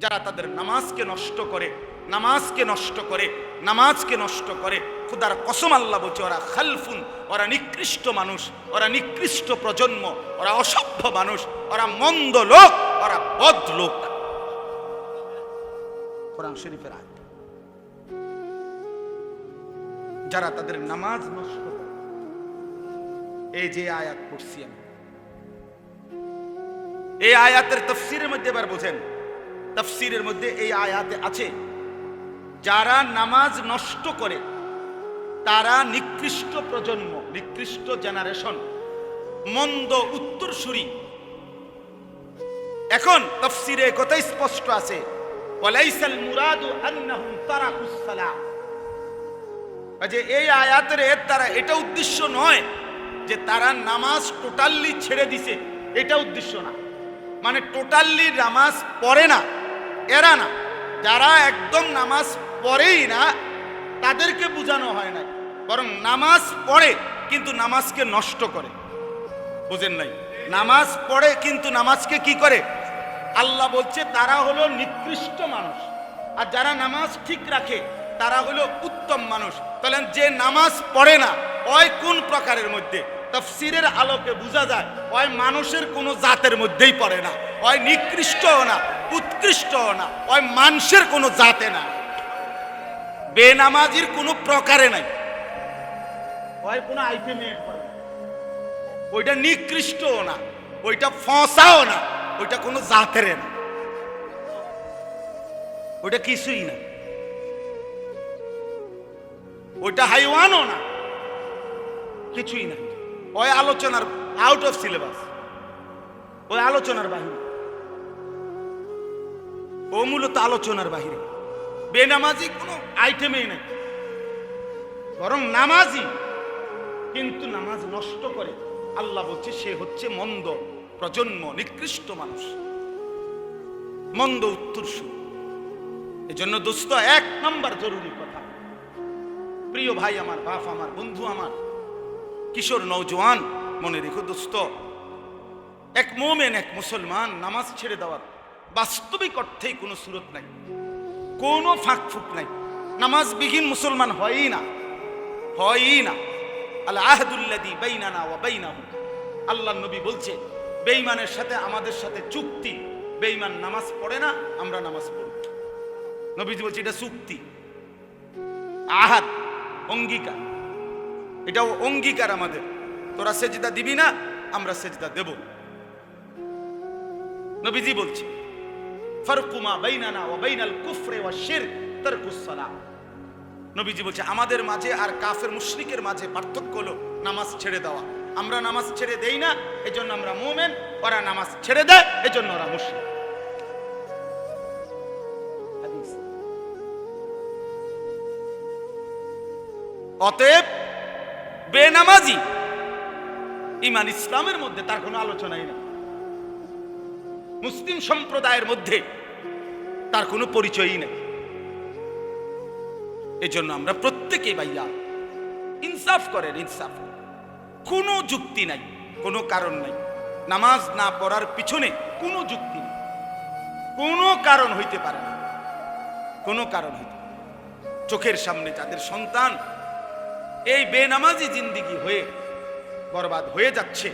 যারা তাদের নামাজকে নষ্ট করে, নামাজকে নষ্ট করে, নামাজকে নষ্ট করে, খুদার কসম আল্লাহ বলছে, ওরা খালফুন, ওরা নিকৃষ্ট মানুষ, ওরা নিকৃষ্ট প্রজন্ম, ওরা অসভ্য মানুষ, ওরা মন্দ লোক, ওরা বদ লোক। শরীফের আয়াত। যারা তাদের নামাজ নষ্ট করে, এই যে আয়াত পড়ছি আমি, এই আয়াতের তফসিরের মধ্যে এবার বোঝেন তফসিরের মধ্যে এই আয়াতে আছে, যারা নামাজ নষ্ট করে, তারা নিকৃষ্ট প্রজন্ম, নিকৃষ্ট জেনারেশন মন্দ উত্তরসূরি। এখন তফসিরে কথাই স্পষ্ট আছে যে এই আয়াতের দ্বারা এটা উদ্দেশ্য নয় যে তারা নামাজ টোটালি ছেড়ে দিছে, এটা উদ্দেশ্য না। মানে টোটালি নামাজ পড়ে না। এরা না, যারা একদম নামাজ পড়েই না, তাদেরকে বোঝানো হয় না বরং নামাজ পড়ে, কিন্তু নামাজকে নষ্ট করে। বুঝেন নাই? নামাজ পড়ে, কিন্তু নামাজকে কি করে? আল্লাহ বলছে, তারা হলো নিকৃষ্ট মানুষ। আর যারা নামাজ ঠিক রাখে, তারা হলো উত্তম মানুষ। তাহলে যে নামাজ পড়ে না ওই কোন প্রকারের মধ্যে? তফসিরের আলোকে বোঝা যায়, ওই মানুষের কোনো জাতের মধ্যেই পড়ে না, ওই নিকৃষ্টও না, উৎকৃষ্টও না, ওই মানুষের কোনো জাতে না। বেনামাজির কোনো প্রকারে নাই। ওই কোনো আইটেমে পড়ে ওইটা নিকৃষ্টও না, ওইটা ফসাও না, ওইটা কোনো জাতের না। ওইটা কিছুই না। ওইটা হাইওয়ানও না, কিছুই না। ওই আলোচনার আউট অফ সিলেবাস ওই আলোচনার বাহিরে। ও মূলত আলোচনার বাহিরে। বেনামাজি কোনো আইটেমেই নাই। বরং নামাজি। কিন্তু নামাজ নষ্ট করে। আল্লাহ বলছে, সে হচ্ছে মন্দ, প্রজন্ম, নিকৃষ্ট মানুষ। মন্দ উত্তরসূর এজন্য দোস্ত, এক নম্বর জরুরি কথা। প্রিয় ভাই আমার, বাপ আমার, বন্ধু আমার কিশোর নৌজওয়ান মনে রেখো দোস্ত। এক মোমেন, এক মুসলমান, নামাজ ছেড়ে দেওয়ার বাস্তবিক অর্থেই কোনো সুরত নাই, কোনো ফাঁক ফুক নাই। নামাজবিহীন মুসলমান হয়ই না হয়ই না। আল আহদুল্লাদি বাইনানা ওয়া বাইনাহু। আল্লাহ নবী বলছে, বেঈমানের সাথে আমাদের সাথে চুক্তি। বেঈমান নামাজ পড়ে না, আমরা নামাজ পড়ি। নবীজি বলছে, এটা চুক্তি। আহাদ, অঙ্গীকার। এটাও অঙ্গীকার আমাদের। তোরা সেজদা দিবি না, আমরা সেজদা দেব। নবীজি বলছে ফারকুমা বাইনানা ওয়া বাইনাল কুফরে ওয়া শিরক তারকুস সালাহ। নবীজি বলছে, আমাদের মাঝে আর কাফের মুশরিকের মাঝে পার্থক্য হলো নামাজ ছেড়ে দেওয়া। আমরা নামাজ ছেড়ে দেই না, এজন্য আমরা মুমিন, ওরা নামাজ ছেড়ে দেয়, এজন্য ওরা মুশরিক। অতএব বেনামাজি। ইমান ইসলামের মধ্যে তার কোনো আলোচনাই নেই। মুসলিম সম্প্রদায়ের মধ্যে তার কোনো পরিচয়ই নেই। এজন্য আমরা প্রত্যেকে ভাইয়া ইনসাফ করেন, ইনসাফ। কোনো যুক্তি নাই, কোনো কারণ নাই। নামাজ না পড়ার পিছনে কোনো যুক্তি নেই। কোনো কারণ হইতে পারে না। কোনো কারণ হইতে চোখের সামনে যাদের সন্তান এই বেনামাজি জিন্দিগি হয়ে বরবাদ হয়ে যাচ্ছে।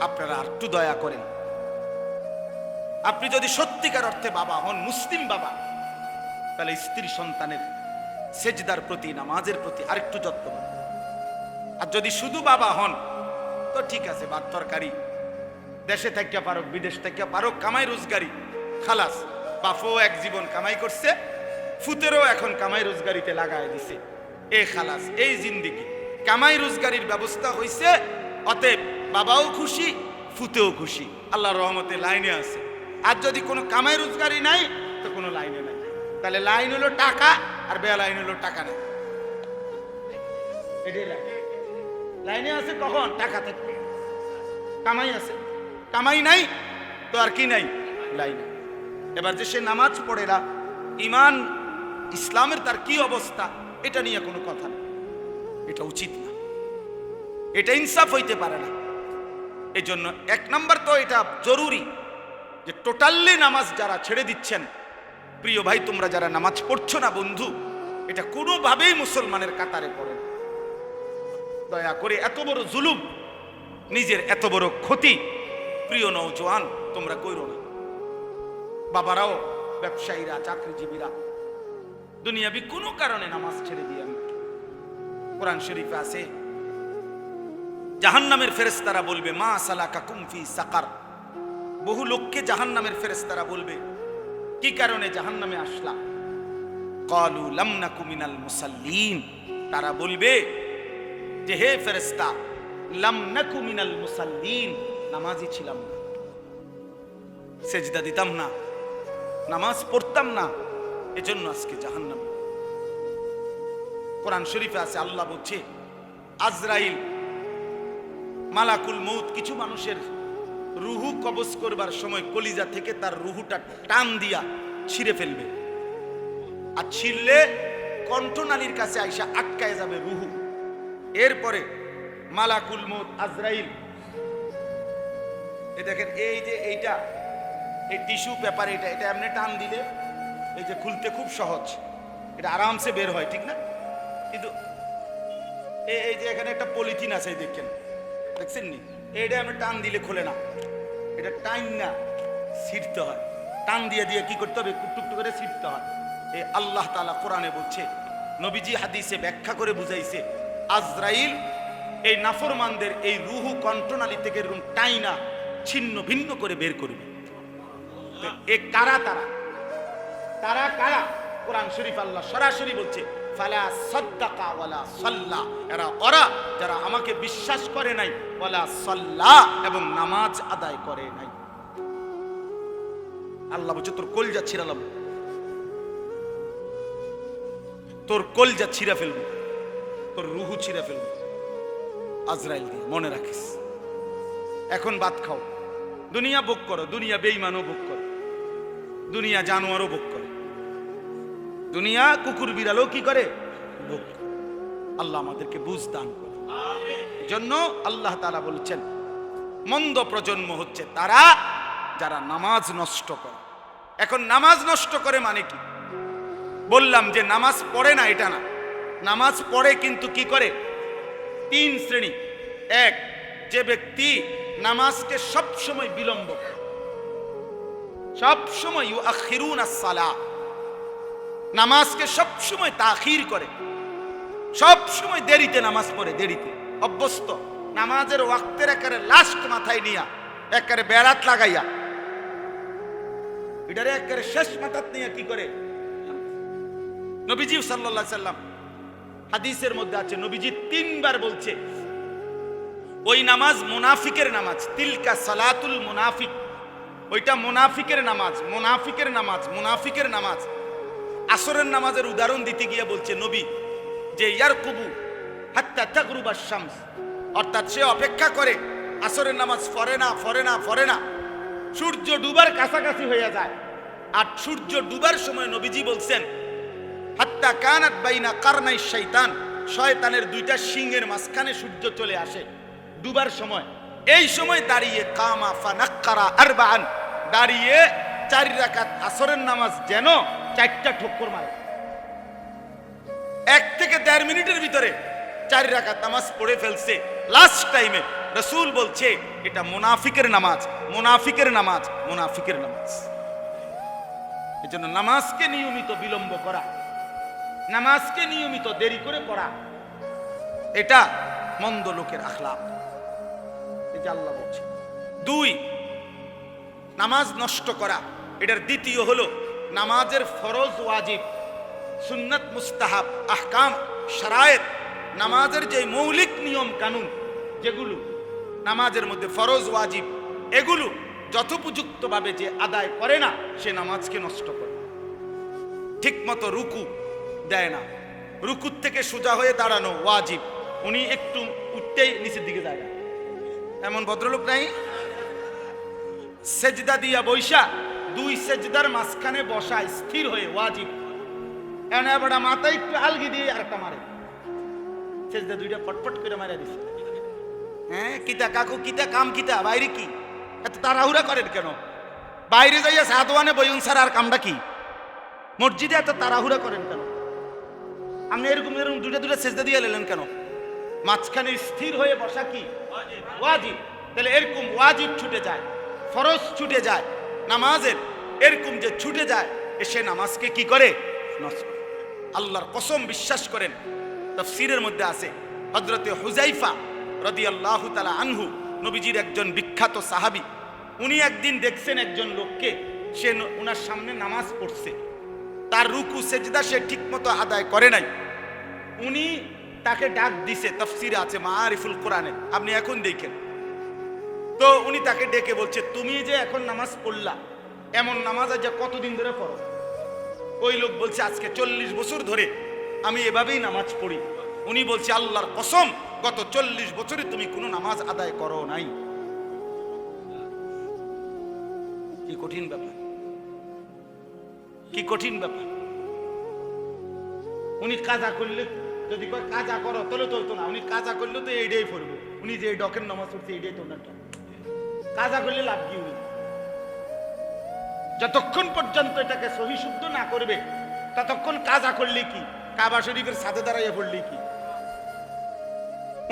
আপনারা একটু দয়া করেন। আপনি যদি সত্যিকার অর্থে বাবা হন, মুসলিম বাবা, তাহলে স্ত্রী সন্তানের সেজদার প্রতি, নামাজের প্রতি আরেকটু যত্ন করুন। আর যদি শুধু বাবা হন, তো ঠিক আছে, বাদ তরকারি। দেশে থাকিয়া পারো বিদেশ থাকিয়া পারো কামাই রোজগারি। খালাস, বাপও এক জীবন কামাই করছে, ফুতেরও এখন কামাই রোজগারিতে লাগায় দিছে। এ খালাস, এই জিন্দিগি। কামাই রোজগারির ব্যবস্থা হইছে, অতএব বাবাও খুশি, ফুতেও খুশি। আল্লাহ রহমতে লাইনে আছে। আর যদি কোনো কামাই রোজগারি নাই, তো কোনো লাইনে নাই। তাহলে লাইন হলো টাকা, আর বে লাইন হলো টাকা নেই। লাইনে। আছে কখন? টাকা থাকবে। কামাই আছে। কামাই নাই, তো আর কি নাই? লাইনে এবার যে সে নামাজ পড়ে না, ইমান, ইসলামের তার কি অবস্থা? এটা নিয়ে কোনো কথা নেই এটা উচিত না। এটা ইনসাফ হইতে পারে না। এই জন্য এক নম্বর তো এটা জরুরি যে টোটালি নামাজ যারা ছেড়ে দিচ্ছেন, প্রিয় ভাই, তোমরা যারা নামাজ পড়ছো না বন্ধু, এটা কোনোভাবেই মুসলমানের কাতারে পড়ে না। দয়া করে এত বড় জুলুম, নিজের এত বড় ক্ষতি, প্রিয় নৌজওয়ান তোমরা কইরো না। বাবারাও, ব্যবসায়ীরা, চাকরিজীবীরা দুনিয়াবি কোনো কারণে নামাজ ছেড়ে দিয়ে আমি কোরআন শরীফে আছে। জাহান্নামের ফেরেস্তারা বলবে, মা সালাকা কুমফি সাকার। বহু লোককে জাহান্নামের ফেরেস্তারা বলবে, কি কারণে জাহান্নামে আসলা? কলু লামনাকু মিনাল মুসাল্লিন। তারা বলবে, যে হে ফেরেস্তা লামনাকু মিনাল মুসাল্লিন নামাজি ছিলাম না। সেজদা দিতাম না, নামাজ পড়তাম না এজন্য আজকে জাহান্নামে। কোরআন শরীফে আছে, আল্লাহ বলছে, আজরাইল, মালাকুল মৌত কিছু মানুষের রুহু কবজ করবার সময় কলিজা থেকে তার রুহুটা টান দিয়া ছিঁড়ে ফেলবে। আর ছিঁড়লে কণ্ঠনালীর কাছে আইসা আটকায় যাবে রুহু। এরপরে মালাকুল মৌত আজরাইল। এ দেখেন, এই যে এইটা, এই টিস্যু পেপার, এটা এটা এমনি টান দিলে এই যে খুলতে খুব সহজ। এটা আরামসে বের হয়, ঠিক না? কিন্তু এই যে এখানে একটা পলিথিন আছে দেখেন। দেখছেন নি এটা আমি টান দিলে খোলে না। এটা টাইম না, ছিঁড়তে হয়। টান দিয়ে দিয়ে কি করতে হবে? টুকটুক করে ছিঁড়তে হয়। এই আল্লাহ তাআলা কোরআনে বলছে, নবীজি হাদিসে ব্যাখ্যা করে বুঝাইছে, আজরাইল এই নাফরমানদের এই রুহু কণ্ঠনালী থেকে এরকম টাইনা ছিন্ন ভিন্ন করে বের করবে। এ কারা তারা? তারা কারা? কোরআন শরীফ আল্লাহ সরাসরি বলছে, ফালা সদ্দাকা ওয়ালা সাল্লা। এরা ওরা যারা আমাকে বিশ্বাস করে নাই, ওয়ালা সাল্লা, এবং নামাজ আদায় করে নাই। আল্লাহ বলছে, তোর কলজা ছিড়ালাম তোর কলজা ছিঁড়া ফেলব। তোর রুহু ছিঁড়া ফেলব। আজরাইল দিয়ে, মনে রাখিস। এখন ভাত খাও। দুনিয়া ভোগ করো, দুনিয়া বেইমানও ভোগ করো। দুনিয়া জানোয়ারও ভোগ করে। দুনিয়া কুকুর বিড়ালও কি করে? ভোগ। আল্লাহ আমাদেরকে বুঝ দান করে। জন্য আল্লাহ তাআলা বলছেন, মন্দ প্রজন্ম হচ্ছে তারা যারা নামাজ নষ্ট করে। এখন নামাজ নষ্ট করে মানে কি? বললাম যে নামাজ পড়ে না এটা না। নামাজ পড়ে কিন্তু কি করে? তিন শ্রেণি। এক, যে ব্যক্তি নামাজকে সবসময় বিলম্ব করে। সব সময় ইউআখিরুন আস-সালাহ নামাজকে সব সময় তাখির করে। সব সময় দেরিতে নামাজ পড়ে, দেরিতে। অভ্যস্ত। নামাজের ওয়াক্তের একারে লাস্ট মাথায় নিয়া একারে বেড়াত লাগাইয়া। এটারে একারে শেষ মাথাত নিয়ে কি করে? নবীজি সাল্লাল্লাহু সাল্লাম হাদিসের মধ্যে আছে, নবীজি তিনবার বলছে, ওই নামাজ মুনাফিকের নামাজ, তিলকা সালাতুল মুনাফিক। ওইটা মুনাফিকের নামাজ মুনাফিকের নামাজ মুনাফিকের নামাজ। আসরের নামাজের উদাহরণ দিতে গিয়ে বলছে, নবী, যে ইয়ার কুবু হাত্তা তাগরুবা শামস। অর্থাৎ সে অপেক্ষা করে, আসরের নামাজ ফরে না ফরে না ফরে না। সূর্য ডুবার কাছাকাছি হয়ে যায়। আর সূর্য ডুবার সময় নবীজি বলছেন, হাত্তা কানাত বাইনা কারনাই শয়তান শয়তানের দুইটা সিংহের মাঝখানে সূর্য চলে আসে। ডুবার সময় এই সময় দাঁড়িয়ে কামা ফানাক্কারা আরবান দাঁড়িয়ে চারি রাকাত আসরের নামাজ যেন চারটা ঠক্কর মারে। এক থেকে দেড় মিনিটের ভিতরে চারি রাকাত নামাজ পড়ে ফেলছে। লাস্ট টাইমে রসুল বলছে, এটা মুনাফিকের নামাজ মুনাফিকের নামাজ মুনাফিকের নামাজ। এই জন্য নামাজকে নিয়মিত বিলম্ব করা, নামাজকে নিয়মিত দেরি করে পড়া, এটা মন্দ লোকের আখলাপ। যে আল্লাহ বলছে। দুই, নামাজ নষ্ট করা। এটার দ্বিতীয় হলো, নামাজের ফরজ ওয়াজিব, সুন্নত মুস্তাহাব, আহকাম, শারায়েত, নামাজের যে মৌলিক নিয়ম কানুন, যেগুলো নামাজের মধ্যে ফরজ ওয়াজিব, এগুলো যথোপযুক্তভাবে যে আদায় করে না, সে নামাজকে নষ্ট করে। ঠিক মতো রুকু দেয় না। রুকুর থেকে সোজা হয়ে দাঁড়ানো ওয়াজিব। উনি একটু উঠতেই নিচের দিকে যায়। এমন ভদ্রলোক নাই? সেজদা দিয়া বৈশা দুই সেজদার মাঝখানে বসা স্থির হয়ে ওয়াজিব এখন এবার মাথায় একটু আলগি দিয়ে আরেকটা মারে। সেজদা দুইটা পটপট করে মারা দিছে। হ্যাঁ কিতা কাকু, কিতা কাম, কিতা, বাইরে কি? এত তাড়াহুড়া করেন কেন? বাইরে যাইয়া সাদওয়ানে বইন স্যার, আর কামটা কি? মসজিদে এত তাড়াহুড়া করেন কেন? আপনি এরকম এরকম দুটা দুটা সেজদা দিয়ে এলেন কেন? মাঝখানে স্থির হয়ে বসা কি? ওয়াজিব। তাহলে এরকম ওয়াজিব ছুটে যায়, ফরজ ছুটে যায়, নামাজের এরকম যে ছুটে যায় এসে নামাজকে কি করে? আল্লাহর কসম বিশ্বাস করেন, তফসিরের মধ্যে আছে হজরতে হুজাইফা রদি আল্লাহ তালা আনহু, নবীজির একজন বিখ্যাত সাহাবি, উনি একদিন দেখছেন একজন লোককে, সে উনার সামনে নামাজ পড়ছে, তার রুকু, সেজদা সে ঠিকমতো আদায় করে নাই। উনি তাকে ডাক দিছে, তফসিরে আছে মারিফুল কোরআনে। আপনি এখন দেখেন। তো উনি তাকে ডেকে বলছে, তুমি যে এখন নামাজ পড়লা, এমন নামাজ আজ কতদিন ধরে পড়ো? ওই লোক বলছে, আজকে চল্লিশ বছর ধরে আমি এভাবেই নামাজ পড়ি। উনি বলছে, আল্লাহর কসম, গত চল্লিশ বছরে তুমি কোনো নামাজ আদায় করো নাই। কি কঠিন ব্যাপার। কি কঠিন ব্যাপার। উনি কাজা করলে যদি কয়, কাজা করো তাহলে তো হতো না। উনি কাজা করলে তো এইটাই পড়ব। উনি যে ডকের নামাজ পড়ছে এইটাই তো job। কাজা করলে লাভ কি উনি? যতক্ষণ পর্যন্ত এটাকে সহি শুদ্ধ না করবে, ততক্ষণ কাজা করলে কি? কাবা শরীফের সাথে দাঁড়াইয়া পড়লে কি?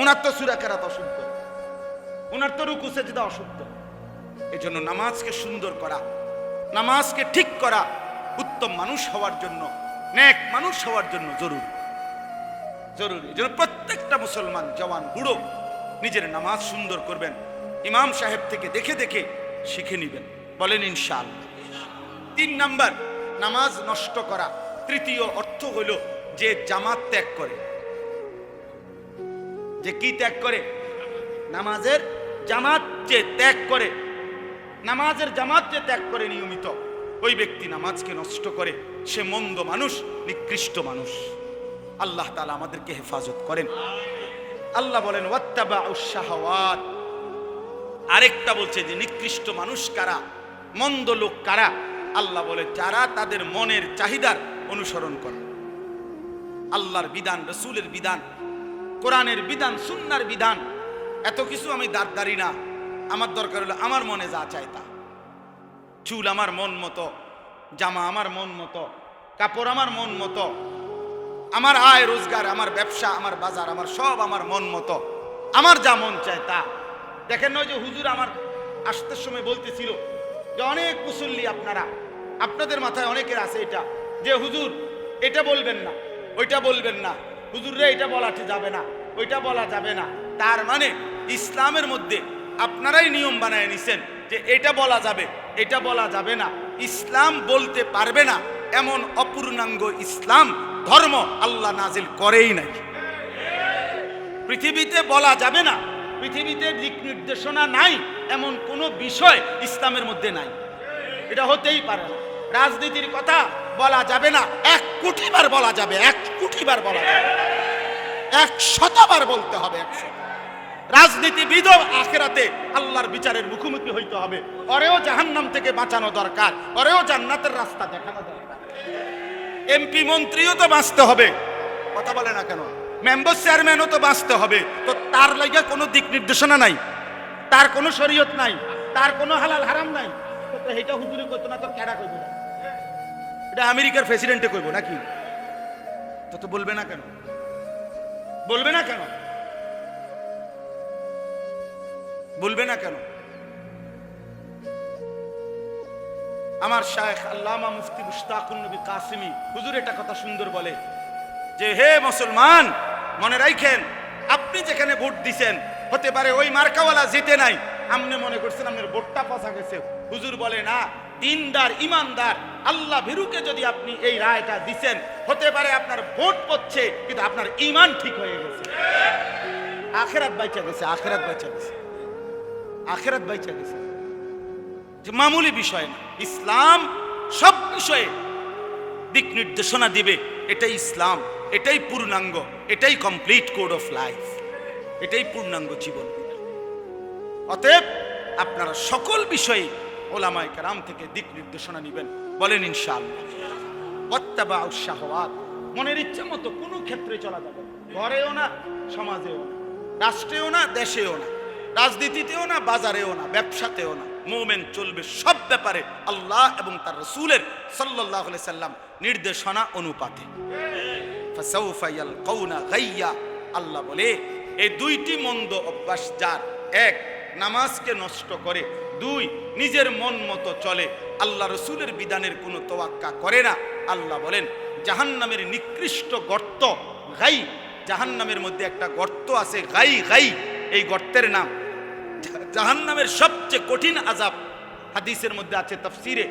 ওনার তো সুরাকারাত অশুদ্ধ। ওনার তো রুকু সেজদা অশুদ্ধ। এই জন্য নামাজকে সুন্দর করা, নামাজকে ঠিক করা উত্তম মানুষ হওয়ার জন্য, নেক মানুষ হওয়ার জন্য জরুরি। জরুরি। জন্য প্রত্যেকটা মুসলমান জওয়ান, বুড়ো নিজের নামাজ সুন্দর করবেন, ইমাম সাহেব থেকে দেখে দেখে শিখে নিবেন। বলেন ইনশাআল্লাহ। তিন নাম্বার, নামাজ নষ্ট করা। তৃতীয় অর্থ হইল যে জামাত ত্যাগ করে। যে কি ত্যাগ করে? নামাজের জামাত যে ত্যাগ করে। নামাজের জামাত যে ত্যাগ করে নিয়মিত। ওই ব্যক্তি নামাজকে নষ্ট করে। সে মন্দ মানুষ, নিকৃষ্ট মানুষ। আল্লাহ তালা আমাদেরকে হেফাজত করেন। আল্লাহ বলেন আরেকটা বলছে যে, নিকৃষ্ট মানুষ কারা? মন্দ লোক কারা? আল্লাহ বলে, যারা তাদের মনের চাহিদার অনুসরণ করে। আল্লাহর বিধান, রসুলের বিধান, কোরআনের বিধান সুন্নার বিধান, এত কিছু আমি দাঁড় না। আমার দরকার হলো আমার মনে যা চায় তা। চুল আমার মন মতো, জামা আমার মন মতো, কাপড় আমার মন মতো আমার আয় রোজগার, আমার ব্যবসা, আমার বাজার, আমার সব আমার মন মতো। আমার যা মন চায় তা। দেখেন নয় যে হুজুর আমার আসতে সময় বলতেছিল যে অনেক মুসল্লি আপনারা, আপনাদের মাথায় অনেকের আছে এটা, যে হুজুর, এটা বলবেন না, ওইটা বলবেন না। হুজুররা এটা বলা ঠিক যাবে না, ওইটা বলা যাবে না। তার মানে ইসলামের মধ্যে আপনারাই নিয়ম বানায় নিছেন যে এটা বলা যাবে, এটা বলা যাবে না। ইসলাম বলতে পারবে না, এমন অপূর্ণাঙ্গ ইসলাম ধর্ম আল্লাহ নাজিল করেই নাই। পৃথিবীতে বলা যাবে না, পৃথিবীতে দিক নির্দেশনা নাই, এমন কোনো বিষয় ইসলামের মধ্যে নাই। এটা হতেই পারে না। রাজনীতির কথা বলা যাবে না, এক কোটিবার বলা যাবে, এক কোটিবার বলা যাবে। এক শতবার বলতে হবে একশো রাজনীতিবিদ আখেরাতে আল্লাহর বিচারের মুখোমুখি হইতে হবে। ওরেও জাহান্নাম থেকে বাঁচানো দরকার ওরেও জান্নাতের রাস্তা দেখানো দরকার। এমপি মন্ত্রীও তো বাঁচতে হবে। কথা বলে না কেন? মেম্বার চেয়ারম্যানও তো বাঁচতে হবে। তো তার লাগে কোনো দিক নির্দেশনা নাই। তার কোনো শরীয়ত নাই। তার কোনো হালাল হারাম নাই। তো এইটা হুজুরি করতো না তো কেডা কইব? না এটা আমেরিকার প্রেসিডেন্টে কইব নাকি? তো তো বলবে না কেন? বলবে না কেন? বলবে না কেন? আমার শায়েখ আল্লামা মুফতি মুশতাকুন নবী কাসিমি, হুজুর এটা কথা সুন্দর বলে যে, হে মুসলমান, মনে রাখেন আপনি যেখানে ভোট দিছেন, হতে পারে ওই মার্কাওয়ালা জিতে নাই আপনি মনে করছেন আপনার ভোটটা পচা গেছে। হুজুর বলে, না, দিনদার, ইমানদার, আল্লাহ ভীরুকে যদি আপনি এই রায়টা দিছেন, হতে পারে আপনার ভোট পড়ছে, কিন্তু আপনার ইমান ঠিক হয়ে গেছে। আখেরাত বাইচা গেছে, আখেরাত বাইচা গেছে, আখেরাত বাইচা গেছে। যে মামুলি বিষয় না, ইসলাম সব বিষয়ে দিক নির্দেশনা দিবে। এটাই ইসলাম, এটাই পূর্ণাঙ্গ, এটাই কমপ্লিট কোড অফ লাইফ এটাই পূর্ণাঙ্গ জীবন। অতএব আপনারা সকল বিষয়ে ওলামায় কারাম থেকে দিক নির্দেশনা নেবেন, বলেন ইনশাআল্লাহ। ওয়াত্তাবা শাহওয়াত, মনের ইচ্ছা মতো কোনো ক্ষেত্রে চলা যাবে ঘরেও না, সমাজেও না, রাষ্ট্রেও না, দেশেও না, রাজনীতিতেও না, বাজারেও না, ব্যবসাতেও না। মোমেন চলবে সব ব্যাপারে আল্লাহ এবং তার রসুলের সাল্লাহ সাল্লাম নির্দেশনা অনুপাতে। আল্লাহ বলে, এই দুইটি মন্দ অভ্যাস যার, এক, নামাজকে নষ্ট করে, দুই, নিজের মন মতো চলে, আল্লাহ রসুলের বিধানের কোনো তোয়াক্কা করে না। আল্লাহ বলেন, জাহান্নামের নিকৃষ্ট গর্ত, গাই, জাহান্নামের মধ্যে একটা গর্ত আছে, গাই গাই, এই গর্তের নাম। জাহান্নামের সবচেয়ে কঠিন আজাব হাদিসের মধ্যে আছে, তফসিরে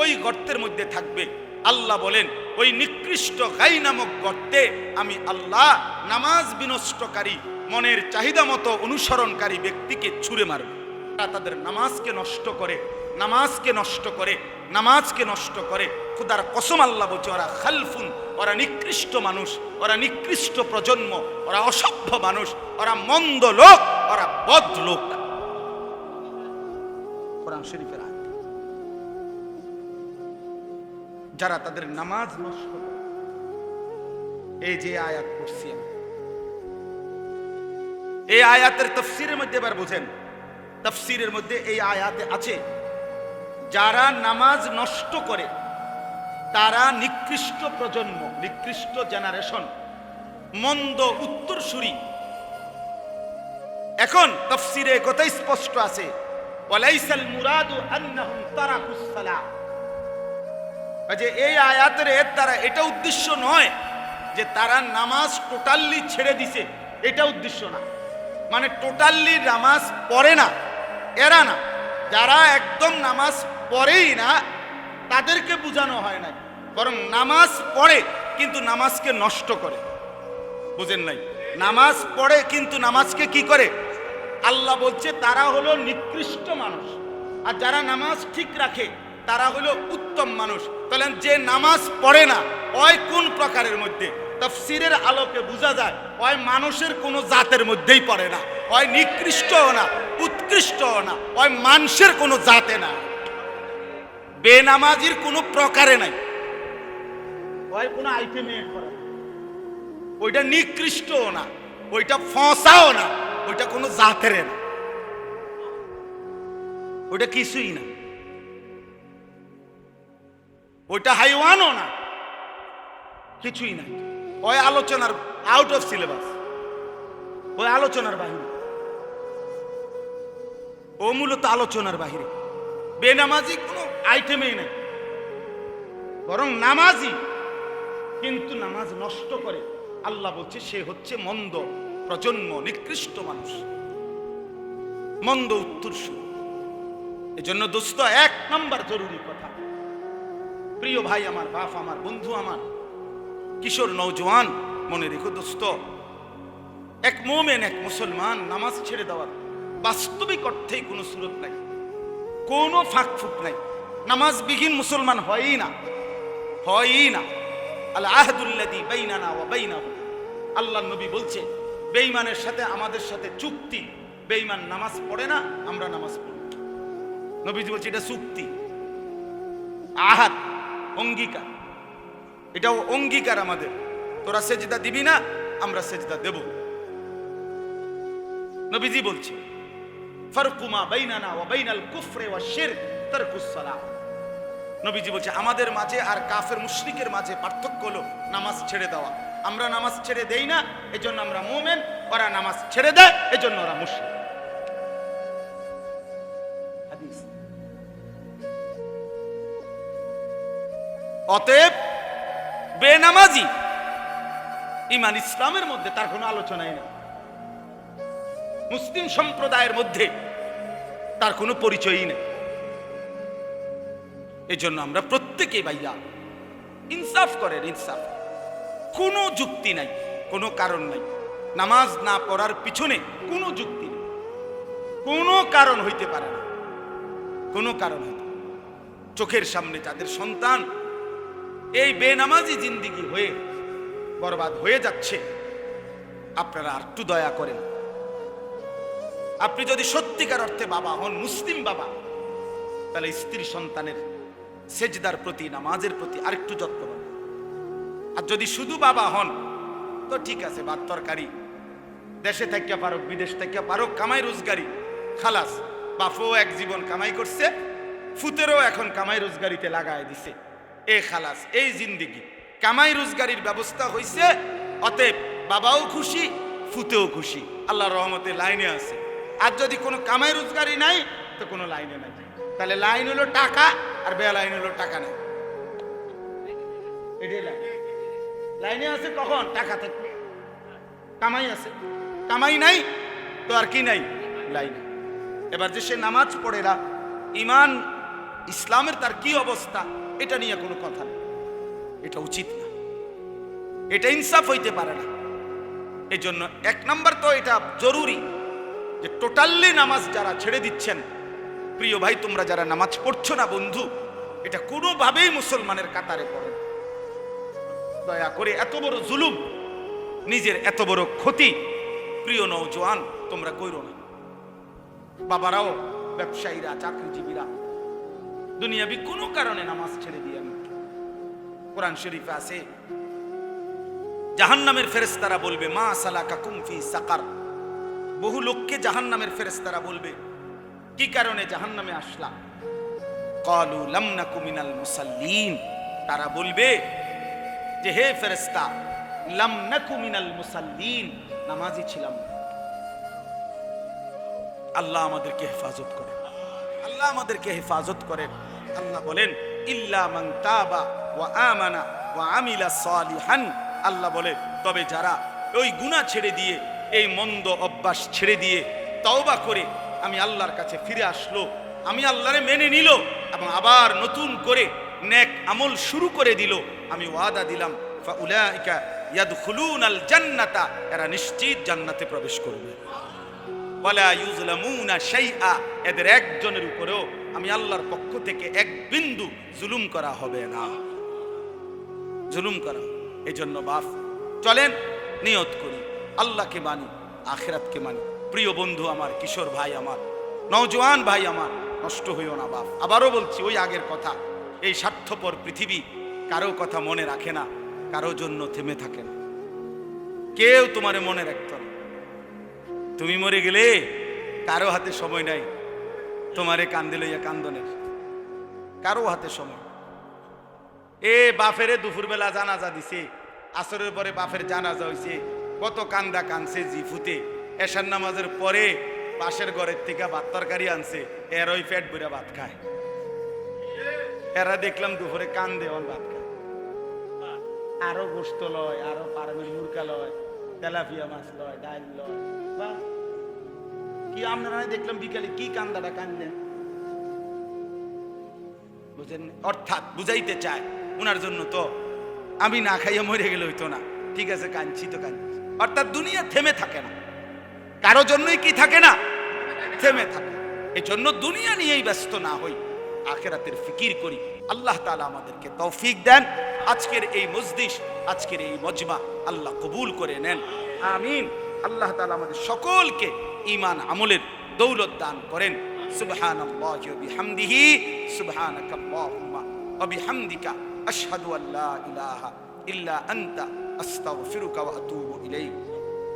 ওই গর্তের মধ্যে থাকবে। আল্লাহ বলেন, ওই নিকৃষ্ট গাই নামক গর্তে আমি আল্লাহ নামাজ বিনষ্টকারী, মনের চাহিদা মতো অনুসরণকারী ব্যক্তিকে ছুঁড়ে মারব। তারা তাদের নামাজকে নষ্ট করে, নামাজকে নষ্ট করে, নামাজকে নষ্ট করে। খুদার কসম আল্লাহ বলছে, ওরা খালফুন, ওরা নিকৃষ্ট মানুষ, ওরা নিকৃষ্ট প্রজন্ম, ওরা অসভ্য মানুষ, ওরা মন্দ লোক, ওরা বদ লোক কোরআন শরীফের আয়াত। যারা তাদের নামাজ নষ্ট করে, এই যে আয়াত পড়ছি এই আয়াতের তফসিরের মধ্যে এবার বুঝেন, তফসিরের মধ্যে এই আয়াতে আছে, যারা নামাজ নষ্ট করে, তারা নিকৃষ্ট প্রজন্ম, নিকৃষ্ট জেনারেশন, মন্দ উত্তরসূরি। এখন তফসিরে কথাই স্পষ্ট আছে ওয়ালাইসাল মুরাদু আন্নাহুম তারাকুস যে এই আয়াতের দ্বারা এটা উদ্দেশ্য নয় যে তারা নামাজ টোটালি ছেড়ে দিছে। এটা উদ্দেশ্য না। মানে টোটালি নামাজ পড়ে না, এরা না। যারা একদম নামাজ পড়েই না, তাদেরকে বোঝানো হয় না বরং নামাজ পড়ে, কিন্তু নামাজকে নষ্ট করে। বুঝেন নাই? নামাজ পড়ে, কিন্তু নামাজকে কি করে? আল্লাহ বলছে, তারা হলো নিকৃষ্ট মানুষ। আর যারা নামাজ ঠিক রাখে, তারা হলো উত্তম মানুষ। তাহলে যে নামাজ পড়ে না, ওই কোন প্রকারের মধ্যে? তফসিরের আলোকে বোঝা যায়, ওই মানুষের কোনো জাতের মধ্যেই পড়ে না। ওই নিকৃষ্টও না, উৎকৃষ্টও না, ওই মানুষের কোনো জাতে না। বেনামাজির কোনো প্রকারে নাই। ওই কোনো আইটেমে। ওইটা নিকৃষ্টও না, ওইটা ফসাও না। ওইটা কোনো জাতের না। ওইটা কিছুই না। ওইটা হাইওয়ানও না। কিছুই নাই ওই আলোচনার আউট অফ সিলেবাস ওই আলোচনার বাহিরে। ও মূলত আলোচনার বাহিরে। বেনামাজি কোনো আইটেমেই নেই। বরং নামাজি। কিন্তু নামাজ নষ্ট করে। আল্লাহ বলছে, সে হচ্ছে মন্দ। প্রজন্ম, নিকৃষ্ট মানুষ। মন্দ উত্তরসূর এজন্য দোস্ত, এক নাম্বার জরুরি কথা। প্রিয় ভাই আমার, বাপ আমার, বন্ধু আমার, কিশোর নৌজওয়ান মনে রেখো দোস্ত, এক মোমেন, এক মুসলমান, নামাজ ছেড়ে দেওয়ার বাস্তবিক অর্থেই কোনো সুরত নাই, কোনো ফাঁক ফুক নাই। নামাজবিহীন মুসলমান হয়ই না হয়ই না। আল আহদুল্লাদি বাইনানা ওয়া বাইনাহু। আল্লাহ নবী বলছে বেঈমানের সাথে, আমাদের সাথে চুক্তি। বেঈমান নামাজ পড়ে না, আমরা নামাজ পড়ি। নবীজি বলছে, এটা চুক্তি। আহাত অঙ্গীকার। এটাও অঙ্গীকার আমাদের। তোরা সেজদা দিবি না, আমরা সেজদা দেব। নবীজি বলছে ফারকুমা বাইনানা ওয়া বাইনাল কুফরে ওয়া শিরক তারকুস সালাহ। নবীজি বলছে, আমাদের মাঝে আর কাফের মুশরিকের মাঝে পার্থক্য হলো নামাজ ছেড়ে দেওয়া। আমরা নামাজ ছেড়ে দেই না, এজন্য আমরা মোমেন, ওরা নামাজ ছেড়ে দেয়, এজন্য ওরা হাদিস। অতএব, বেনামাজি ইমান ইসলামের মধ্যে তার কোনো আলোচনাই নেই। মুসলিম সম্প্রদায়ের মধ্যে তার কোনো পরিচয়ই নেই। এজন্য আমরা প্রত্যেকে ভাইয়া, ইনসাফ করেন, ইনসাফ। কোনো যুক্তি নাই, কোনো কারণ নাই। নামাজ না পড়ার পিছনে কোনো যুক্তি নেই। কোনো কারণ হইতে পারে না। কোনো কারণ হইতে চোখের সামনে যাদের সন্তান, এই বেনামাজি জিন্দিগি হয়ে বরবাদ হয়ে যাচ্ছে, আপনারা একটু দয়া করেন। আপনি যদি সত্যিকার অর্থে বাবা হন, মুসলিম বাবা, তাহলে স্ত্রী সন্তানের সেজদার প্রতি, নামাজের প্রতি আরেকটু যত্ন আর যদি শুধু বাবা হন, তো ঠিক আছে, ভাত তরকারি। দেশে থাকিয়া পারুক, বিদেশ থাকিয়া পারুক, কামাই রোজগারি। খালাস বাফও এক জীবন কামাই করছে, ফুতেরও এখন কামাই রোজগারিতে লাগায় দিছে। এ খালাস, এই জিন্দিগি। কামাই রোজগারির ব্যবস্থা হইছে, অতএব বাবাও খুশি, ফুতেও খুশি। আল্লাহর রহমতে লাইনে আছে। আর যদি কোনো কামাই রোজগারি নাই, তো কোনো লাইনে নাই। তাহলে লাইন হলো টাকা, আর বে লাইন হলো টাকা নাই। এটাই লাইন। লাইনে আছে কখন? টাকা থাকবে কামাই আছে। কামাই নাই, তো আর কি নাই? লাইন। এবার যে সে নামাজ পড়ে না ইমান ইসলামের তার কি অবস্থা? এটা নিয়ে কোনো কথা নেই। এটা উচিত না। এটা ইনসাফ হইতে পারে না। এই জন্য এক নম্বর তো এটা জরুরি যে টোটালি নামাজ যারা ছেড়ে দিচ্ছেন, প্রিয় ভাই, তোমরা যারা নামাজ পড়ছো না বন্ধু, এটা কোনোভাবেই মুসলমানের কাতারে পড়ে। দয়া করে এত বড় জুলুম, নিজের এত বড় ক্ষতি, প্রিয় নৌজওয়ান তোমরা কইরো না। বাবারাও, ব্যবসায়ীরা, চাকরিজীবীরা, দুনিয়াবি কোনো কারণে নামাজ ছেড়ে দিয়ে আমি কোরআন শরীফে আছে, জাহান্নামের ফেরেস্তারা বলবে, মা সালাকা কুমফি সাকার। বহু লোককে জাহান্নামের ফেরেস্তারা বলবে, কি কারণে জাহান্নামে আসলাম কলু লামনা কুমিনাল মুসাল্লিন, তারা বলবে যে হে ফেরেস্তা লামনাকু মিনাল মুসাল্লিন, নামাজি ছিলাম। আল্লাহ আমাদেরকে হেফাজত করেন। আল্লাহ আমাদেরকে হেফাজত করেন। আল্লাহ বলেন, ইল্লা মান তাবা ওয়া আমানা ওয়া আমিলা সালিহান। আল্লাহ বলে তবে যারা ওই গুনাহ ছেড়ে দিয়ে, এই মন্দ অভ্যাস ছেড়ে দিয়ে তওবা করে আমি আল্লাহর কাছে ফিরে আসলো, আমি আল্লাহরে মেনে নিল এবং আবার নতুন করে নেক আমল শুরু করে দিল। আমি ওয়াদা দিলাম, ফাউলাইকা ইয়াদখুলুনাল জান্নাতা, এরা নিশ্চিত জান্নাতে প্রবেশ করবে। ওয়ালা ইউজলামুনা শাইআ, এদের একজনের উপরেও আমি আল্লাহর পক্ষ থেকে এক বিন্দু জুলুম করা হবে না। জুলুম করা এই জন্য বাপ চলেন, নিয়ত করি। আল্লাহকে মানি, আখেরাতকে মানি। প্রিয় বন্ধু আমার, কিশোর ভাই আমার, নওজোয়ান ভাই আমার, নষ্ট হইও না বাপ। আবারও বলছি, ওই আগের কথা। এই স্বার্থপর পৃথিবী কারও কথা মনে রাখে না, কারও জন্য থেমে থাকে না। কেউ তোমারে মনে রাখতো না। তুমি মরে গেলে কারও হাতে সময় নাই। তোমারে কান্দে লইয়া কান্দনের কারও হাতে সময় এ বাফেরে দুপুরবেলা জানাজা দিছে, আসরের পরে বাফের জানাজা হইছে। কত কান্দা কানছে জিফুতে এশার নামাজের পরে পাশের ঘরের থেকে ভাত তরকারি আনছে। এর ওই পেট ভরে ভাত খায়। এরা দেখলাম দুপুরে কান্দে অন ভাত খায় আরও গোস্ত লয়, আরও ফার্মের মুরকা লয়, তেলাপিয়া মাছ লয় ডাল লয়। বাহ কি আপনারা দেখলাম বিকালে কি কান্দাটা কান্দেন বুঝেন, অর্থাৎ বুঝাইতে চায় ওনার জন্য তো আমি না খাইয়ে মরে গেলে হইতো না। ঠিক আছে, কাঁদছি তো কাঁদছি। অর্থাৎ দুনিয়া থেমে থাকে না। কারও জন্যই কি থাকে না? থেমে থাকে। এই জন্য দুনিয়া নিয়েই ব্যস্ত না হই। আখেরাতের ফিকির করি। আল্লাহ তালা আমাদেরকে তৌফিক দেন। আজকের এই মজদিস আজকের এই মজমা আল্লাহ কবুল করে নেন। আমিন। আল্লাহ তালা আমাদের সকলকে ঈমান আমলের দৌলত দান করেন। সুবহানাল্লাহি ওয়া বিহামদিহি, সুবহানাকাল্লাহুম্মা ওয়া বিহামদিকা, আশহাদু আল্লা ইলাহা ইল্লা আনতা, আস্তাগফিরুকা ওয়া আতুবু ইলাইক।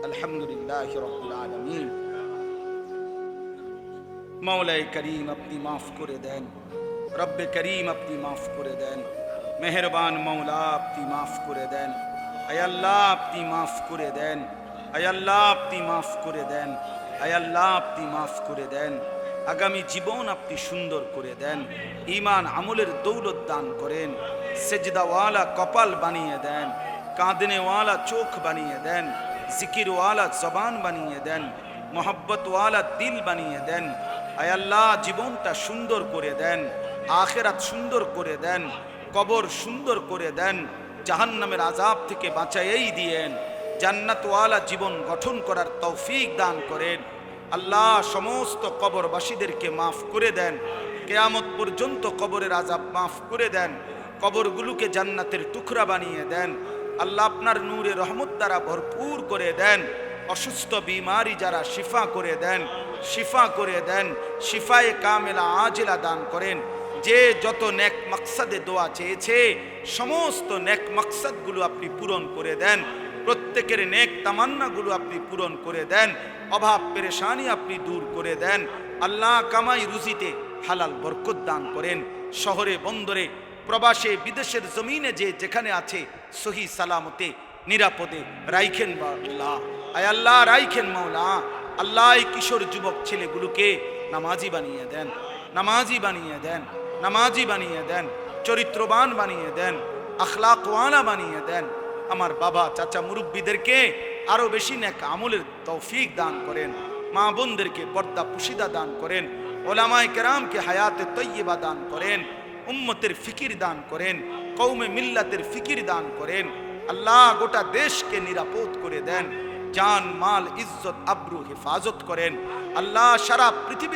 আলহামদুলিল্লাহি রাব্বিল আলামিন। মৌলাই করিম আপনি মাফ করে দেন। রব্বে করিম আপনি মাফ করে দেন। মেহরবান মৌলা আপনি মাফ করে দেন। আয়াল্লাহ আপনি মাফ করে দেন। আয়াল্লাহ আপনি মাফ করে দেন। আয়াল্লাহ আপনি মাফ করে দেন। আগামী জীবন আপনি সুন্দর করে দেন। ইমান আমলের দৌলত দান করেন। সেজদাওয়ালা কপাল বানিয়ে দেন। কাঁদনেওয়ালা চোখ বানিয়ে দেন। জিকিরওয়ালা জবান বানিয়ে দেন। মোহাব্বতওয়ালা দিল বানিয়ে দেন। আয়াল্লাহ জীবনটা সুন্দর করে দেন, আখেরাত সুন্দর করে দেন, কবর সুন্দর করে দেন, জাহান্নামের আজাব থেকে বাঁচাইয়েই দিয়েন, জান্নাতওয়ালা জীবন গঠন করার তৌফিক দান করেন। আল্লাহ সমস্ত কবরবাসীদেরকে মাফ করে দেন, কেয়ামত পর্যন্ত কবরের আজাব মাফ করে দেন, কবরগুলোকে জান্নাতের টুকরা বানিয়ে দেন। আল্লাহ আপনার নূরে রহমত দ্বারা ভরপুর করে দেন, অসুস্থ বিমারি যারা শিফা করে দেন শিফা করে দেন, শিফায়ে কামেলা আজেলা দান করেন। যে যত নেক মাকসাদে দোয়া চেয়েছে, সমস্ত নেক মাকসাদগুলো আপনি পূরণ করে দেন। প্রত্যেকের নেক তামান্নাগুলো আপনি পূরণ করে দেন। অভাব, পেরেশানি আপনি দূর করে দেন। আল্লাহ কামাই রুজিতে হালাল বরকত দান করেন। শহরে, বন্দরে, প্রবাসে, বিদেশের জমিনে যে যেখানে আছে, সহি সালামতে, নিরাপদে রাইখেন বা আল্লাহ। আয় আল্লাহ, রাইখেন মাওলা। আল্লাহ কিশোর যুবক ছেলেগুলোকে নামাজি বানিয়ে দেন, নামাজি বানিয়ে দেন, নামাজি বানিয়ে দেন, চরিত্রবান বানিয়ে দেন, আখলাকওয়ালা বানিয়ে দেন। আমার বাবা, চাচা, মুরব্বীদেরকে আরও বেশি নেক আমলের তৌফিক দান করেন, মা বোনদেরকে পর্দা পুশিদা দান করেন, ওলামায় কেরামকে হায়াতে তৈয়বা দান করেন, উম্মতের ফিকির দান করেন কৌমে মিল্লাতের ফিকির দান করেন। আল্লাহ গোটা দেশকে নিরাপদ করে দেন। জান মাল ইজ্জত আব্রু হেফাজত করেন। আল্লাহ সারা পৃথিবীর